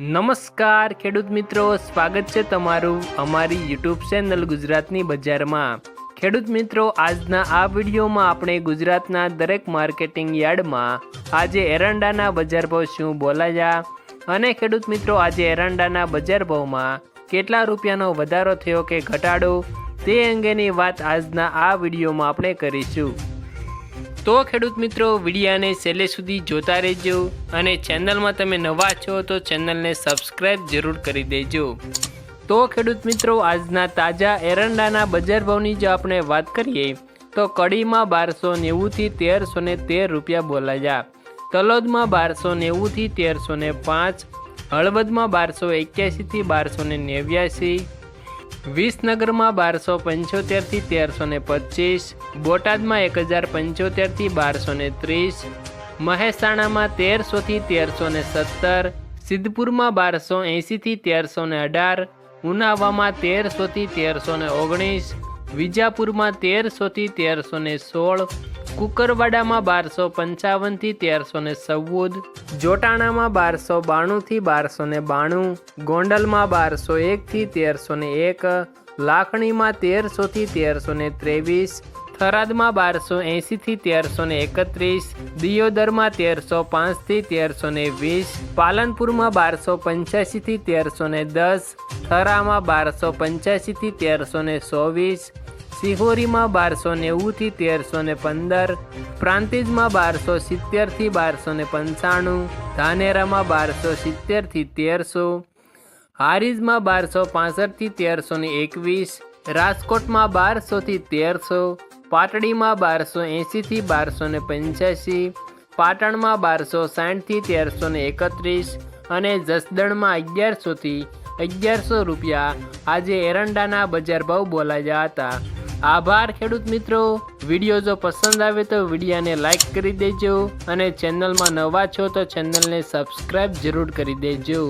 નમસ્કાર, ખેડૂત મિત્રો. સ્વાગત છે તમારું અમારી યુટ્યુબ ચેનલ ગુજરાતની બજારમાં. ખેડૂત મિત્રો, આજના આ વિડીયોમાં આપણે ગુજરાતના દરેક માર્કેટિંગ યાર્ડમાં આજે એરંડાના બજાર ભાવ શું બોલાયા અને ખેડૂત મિત્રો, આજે એરંડાના બજાર ભાવમાં કેટલા રૂપિયાનો વધારો થયો કે ઘટાડો તે અંગેની વાત આજના આ વિડીયોમાં આપણે કરીશું. તો ખેડૂત મિત્રો, વિડીયાને છેલ્લે સુધી જોતા રહેજો અને ચેનલમાં તમે નવા છો તો ચેનલને સબસ્ક્રાઈબ જરૂર કરી દેજો. તો ખેડૂત મિત્રો, આજના તાજા એરંડાના બજાર ભાવની જો આપણે વાત કરીએ, તો કડીમાં બારસો નેવુંથી તેરસો ને તેર રૂપિયા બોલાયા. તલોદમાં બારસો નેવુંથી તેરસો ને પાંચ, હળવદમાં બારસો એક્યાસીથી બારસો ને નેવ્યાસી વિસનગરમાં બારસો પંચોતેરથી તેરસો ને પચીસ, બોટાદમાં એક હજાર પંચોતેરથી બારસો ને ત્રીસ, મહેસાણામાં તેરસોથી તેરસો ને સત્તર, સિદ્ધપુરમાં બારસો એંશીથી તેરસો ને અઢાર, ઉનાવામાં તેરસોથી તેરસો ને ઓગણીસ, વિજાપુરમાં તેરસોથી તેરસો ને સોળ કુકરવાડામાં બારસો પંચાવનથી તેરસો ને ચૌદ, જોટાણામાં બારસો બાણુંથી બારસો ને બાણું, ગોંડલમાં બારસો એકથી તેરસો ને એક, લાખણીમાં તેરસોથી તેરસો ને ત્રેવીસ, થરાદમાં બારસો એંશીથી તેરસો ને એકત્રીસ, દિયોદરમાં તેરસો પાંચથી તેરસો ને વીસ, પાલનપુરમાં બારસો પંચ્યાસીથી તેરસો ને દસ, થરામાં બારસો પંચ્યાસીથી તેરસો ને ચોવીસ સિહોરીમાં બારસો નેવુંથી તેરસો ને પંદર, પ્રાંતિજમાં બારસો સિત્તેરથી બારસો ને પંચાણું, ધાનેરામાં બારસો સિત્તેરથી તેરસો, હારીજમાં બારસો પાસઠથી તેરસો ને એકવીસ, રાજકોટમાં બારસોથી તેરસો, પાટડીમાં બારસો એંશીથી બારસો ને પંચ્યાસી, પાટણમાં બારસો સાઠથી તેરસો ને એકત્રીસ અને જસદણમાં અગિયારસોથી અગિયારસો રૂપિયા આજે એરંડાના બજાર ભાવ બોલાયા હતા. આભાર, ખેડૂત મિત્રો. વીડિયો જો પસંદ આવે તો વિડીયાને લાઈક કરી દેજો અને ચેનલમાં નવા છો તો ચેનલને સબસ્ક્રાઈબ જરૂર કરી દેજો.